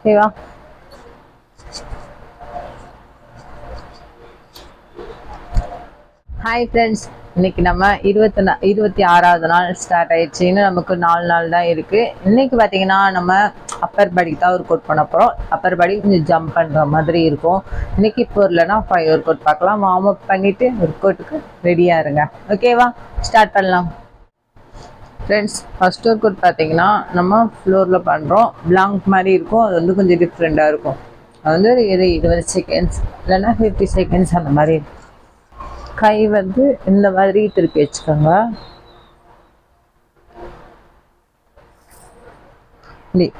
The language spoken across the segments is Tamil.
ஓகேவா ஹாய் ஃப்ரெண்ட்ஸ் இன்னைக்கு நம்ம இருபத்தி நா இருபத்தி ஆறாவது நாள் ஸ்டார்ட் ஆயிடுச்சு. இன்னும் நமக்கு நாலு நாள் தான் இருக்கு. இன்னைக்கு பார்த்தீங்கன்னா நம்ம அப்பர் பாடிக்கு தான் ஒர்க் அவுட் பண்ண போகிறோம் அப்பர் பாடி கொஞ்சம் ஜம்ப் பண்ணுற மாதிரி இருக்கும். இன்னைக்கு இப்போ இல்லைனா ஃபைவ் ஒர்க் அவுட் பார்க்கலாம். வார்ம் அப் பண்ணிட்டு ஒர்க் அவுட்டுக்கு ரெடியாக இருங்க. ஓகேவா ஸ்டார்ட் பண்ணலாம். ஃப்ரெண்ட்ஸ் ஃபஸ்ட் ஒர்க் அவுட் பார்த்தீங்கன்னா நம்ம ஃப்ளோரில் பண்ணுறோம் பிளாங்க் மாதிரி இருக்கும். அது வந்து கொஞ்சம் டிஃப்ரெண்ட்டாக இருக்கும். அது வந்து ஒரு இரு இருபது செகண்ட்ஸ் இல்லைன்னா ஃபிஃப்டி செகண்ட்ஸ் அந்த மாதிரி. இருக்கும் கை வந்து இந்த மாதிரி திருப்பி வச்சுக்கோங்க. இப்படி.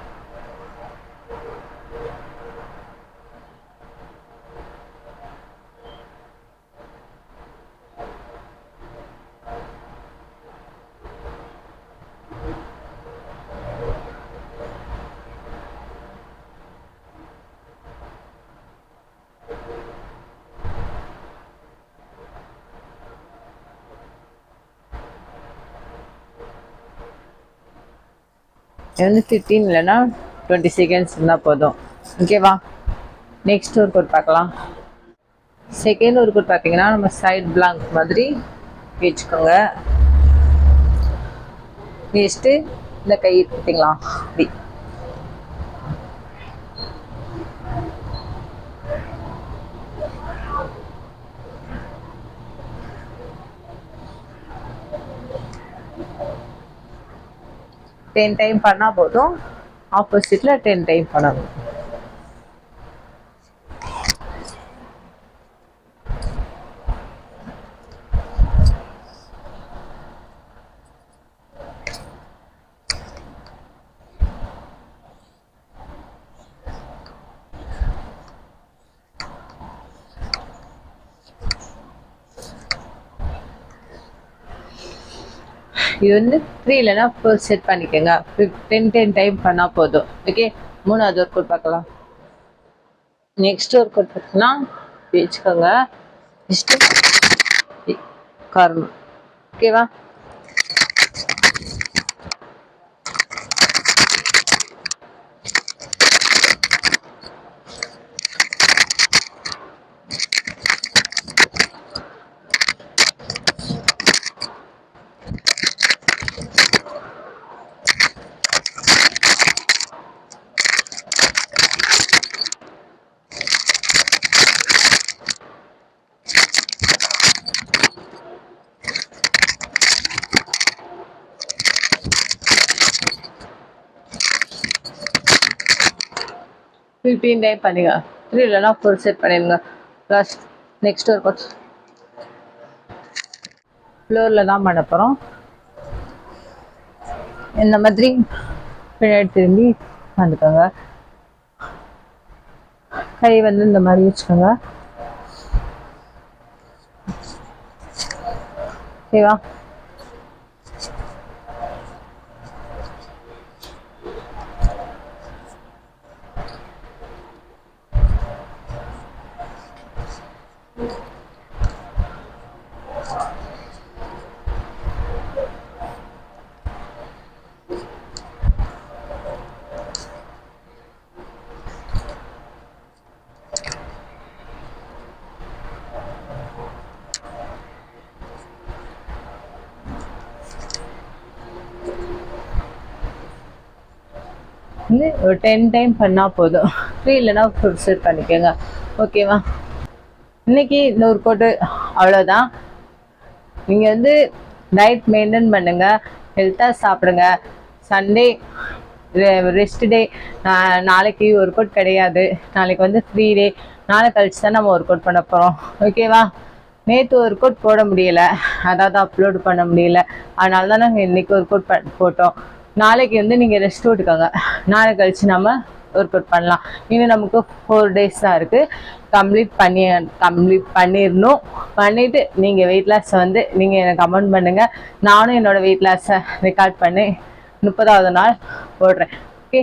இது வந்து ஃபிஃப்டீன் இல்லைன்னா டுவெண்ட்டி செகண்ட்ஸ் இருந்தால் போதும். ஓகேவா நெக்ஸ்ட் ஒரு கோட் பார்க்கலாம். செகண்ட் ஒரு கோட் பார்த்தீங்கன்னா நம்ம சைட் பிளாங்க் மாதிரி வச்சுக்கோங்க. வச்சுட்டு இந்த கை பார்த்தீங்களா இப்படி டென் டைம் பண்ணால் போதும். ஆப்போசிட்டில் டென் டைம் பண்ணணும் இது வந்து த்ரீ இல்லைன்னா ஃபோர் செட் பண்ணிக்கோங்க. டென் டென் டைம் பண்ணால் போதும். ஓகே மூணாவது ஒர்க் அவுட் பார்க்கலாம். நெக்ஸ்ட் ஒர்க் அவுட் பார்த்தீங்கன்னா வச்சுக்கோங்க. நெக்ஸ்ட்டு காரணம் ஓகேவா ஃபிஃப்டீன் டைம் பண்ணுங்க த்ரீ இல்லைன்னா ஃபுல் செட் பண்ணிடுங்க. லாஸ்ட் நெக்ஸ்ட் ஒரு அவுட் ஃப்ளோரில் தான் பண்ண போகிறோம் இந்த மாதிரி பின்னாடி திரும்பி வந்துக்கோங்க. கை வந்து இந்த மாதிரி வச்சுக்கோங்க. ஓகேவா வந்து ஒரு டென் டைம் பண்ணால் போதும். ஃப்ரீ இல்லைன்னா ஃபுட் பண்ணிக்கோங்க. ஓகேவா இன்னைக்கு இந்த ஒரு கோட்டு அவ்வளோதான் நீங்கள் வந்து டயட் மெயின்டைன் பண்ணுங்க. ஹெல்த்தாக சாப்பிடுங்க. சண்டே ரெஸ்ட் டே நாளைக்கு ஒர்க் அவுட் கிடையாது. நாளைக்கு வந்து ஃப்ரீ டே நாளை கழிச்சு தான் நம்ம ஒர்க் அவுட் பண்ண போகிறோம் ஓகேவா நேற்று ஒர்க் அவுட் போட முடியல. அதாவது அப்லோடு பண்ண முடியல. அதனால தான் நாங்கள் இன்னைக்கு ஒர்க் அவுட் ப போட்டோம். நாளைக்கு வந்து நீங்கள் ரெஸ்ட் விட்டுக்கோங்க. நாளை கழிச்சு நம்ம ஒர்க் அவுட் பண்ணலாம். இன்னும் நமக்கு ஃபோர் டேஸ் தான் இருக்குது கம்ப்ளீட் பண்ணி கம்ப்ளீட் பண்ணிடணும். பண்ணிவிட்டு நீங்கள் வெயிட் லாஸை வந்து நீங்கள் எனக்கு கமெண்ட் பண்ணுங்கள் நானும் என்னோடய வெயிட் லாஸை ரெக்கார்ட் பண்ணி முப்பதாவது நாள் போடுறேன் ஓகே